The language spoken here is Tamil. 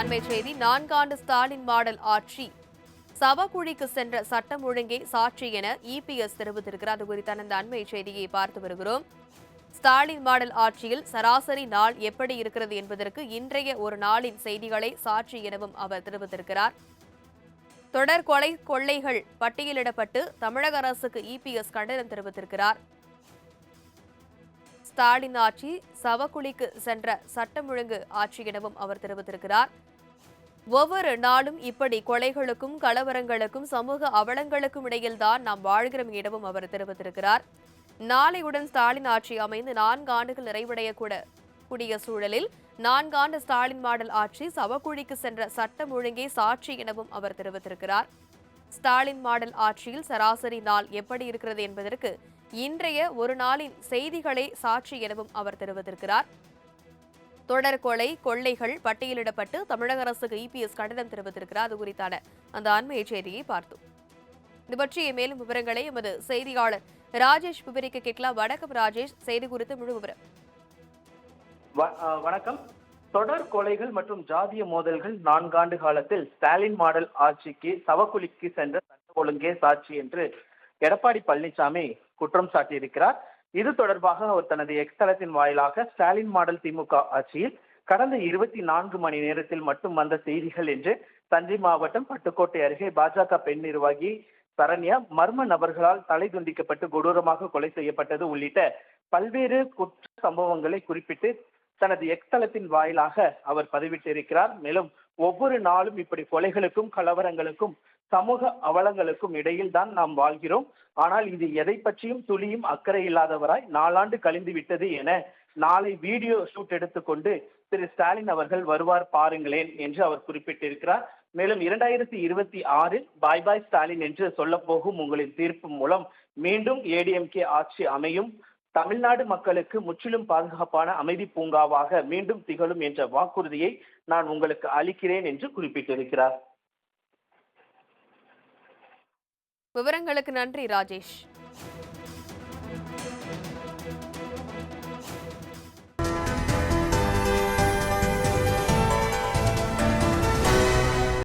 அண்மை செய்தி நான்காண்டு ஸ்டாலின் மாடல் ஆட்சி. சவக்குழிக்கு சென்ற சட்டம் ஒழுங்கே சாட்சி என இபிஎஸ் தெரிவித்திருக்கிறார். அது குறித்தான இந்த அண்மை செய்தியை பார்த்து வருகிறோம். ஸ்டாலின் மாடல் ஆட்சியில் சராசரி நாள் எப்படி இருக்கிறது என்பதற்கு இன்றைய ஒரு நாளின் செய்திகளை சாட்சி எனவும் அவர் தெரிவித்திருக்கிறார். தொடர் கொலை கொள்ளைகள் பட்டியலிடப்பட்டு தமிழக அரசுக்கு இபிஎஸ் கண்டனம் தெரிவித்திருக்கிறார். ஸ்டாலின் ஆட்சி சவக்குழிக்கு சென்ற சட்டம் ஒழுங்கு ஆட்சி எனவும் அவர் தெரிவித்திருக்கிறார். ஒவ்வொரு நாளும் இப்படி கொலைகளுக்கும் கலவரங்களுக்கும் சமூக அவலங்களுக்கும் இடையில்தான் நாம் வாழ்கிறோம் எனவும் அவர் தெரிவித்திருக்கிறார். நாளையுடன் ஸ்டாலின் ஆட்சி அமைந்து நான்கு ஆண்டுகள் நிறைவடைய கூடிய சூழலில் நான்காண்டு ஸ்டாலின் மாடல் ஆட்சி சவக்குழிக்கு சென்ற சட்டம் ஒழுங்கே சாட்சி எனவும் அவர் தெரிவித்திருக்கிறார். ஸ்டாலின் மாடல் ஆட்சியில் சராசரி நாள் எப்படி இருக்கிறது என்பதற்கு இன்றைய ஒரு நாளின் செய்திகளே சாட்சி எனவும் அவர் தெரிவித்திருக்கிறார். தொடர் கொலை கொள்ளைகள் பட்டியலிடப்பட்டு தமிழக அரசுக்கு இபிஎஸ் கண்டனம் தெரிவித்திருக்கிறார். அது குறித்தான அந்த அண்மைய செய்தியை பார்த்தோம். இது பற்றிய மேலும் விவரங்களை எமது செய்தியாளர் ராஜேஷ் விவரிக்க கேட்கலாம். வணக்கம் ராஜேஷ். செய்தி குறித்து முழு விவரம். வணக்கம். தொடர் கொலைகள் மற்றும் ஜாதிய மோதல்கள் நான்காண்டு காலத்தில் ஸ்டாலின் மாடல் ஆட்சிக்கு சவக்குழிக்கு சென்ற சட்ட ஒழுங்கே சாட்சி என்று எடப்பாடி பழனிசாமி குற்றம் சாட்டியிருக்கிறார். இது தொடர்பாக அவர் தனது எக்ஸ்தலத்தின் வாயிலாக ஸ்டாலின் மாடல் திமுக ஆட்சியில் கடந்த இருபத்தி நான்கு மணி நேரத்தில் மட்டும் வந்த செய்திகள் என்று தஞ்சை மாவட்டம் பட்டுக்கோட்டை அருகே பாஜக பெண் நிர்வாகி சரண்யா மர்ம நபர்களால் தலை துண்டிக்கப்பட்டு கொடூரமாக கொலை செய்யப்பட்டது உள்ளிட்ட பல்வேறு குற்ற சம்பவங்களை குறிப்பிட்டு தனது எக்ஸ்தலத்தின் வாயிலாக அவர் பதிவிட்டிருக்கிறார். மேலும் ஒவ்வொரு நாளும் இப்படி கொலைகளுக்கும் கலவரங்களுக்கும் சமூக அவலங்களுக்கும் இடையில் தான் நாம் வாழ்கிறோம். ஆனால் இது எதை பற்றியும் துளியும் அக்கறை இல்லாதவராய் நாலாண்டு கழிந்து விட்டது என நாளை வீடியோ ஷூட் எடுத்துக்கொண்டு திரு ஸ்டாலின் அவர்கள் வருவார் பாருங்களேன் என்று அவர் குறிப்பிட்டிருக்கிறார். மேலும் இரண்டாயிரத்தி இருபத்தி ஆறில் பாய் பாய் ஸ்டாலின் என்று சொல்ல போகும் உங்களின் தீர்ப்பு மூலம் மீண்டும் ஏடிஎம்கே ஆட்சி அமையும். தமிழ்நாடு மக்களுக்கு முற்றிலும் பாதுகாப்பான அமைதி பூங்காவாக மீண்டும் திகழும் என்ற வாக்குறுதியை நான் உங்களுக்கு அளிக்கிறேன் என்று குறிப்பிட்டிருக்கிறார். விவரங்களுக்கு நன்றி ராஜேஷ்.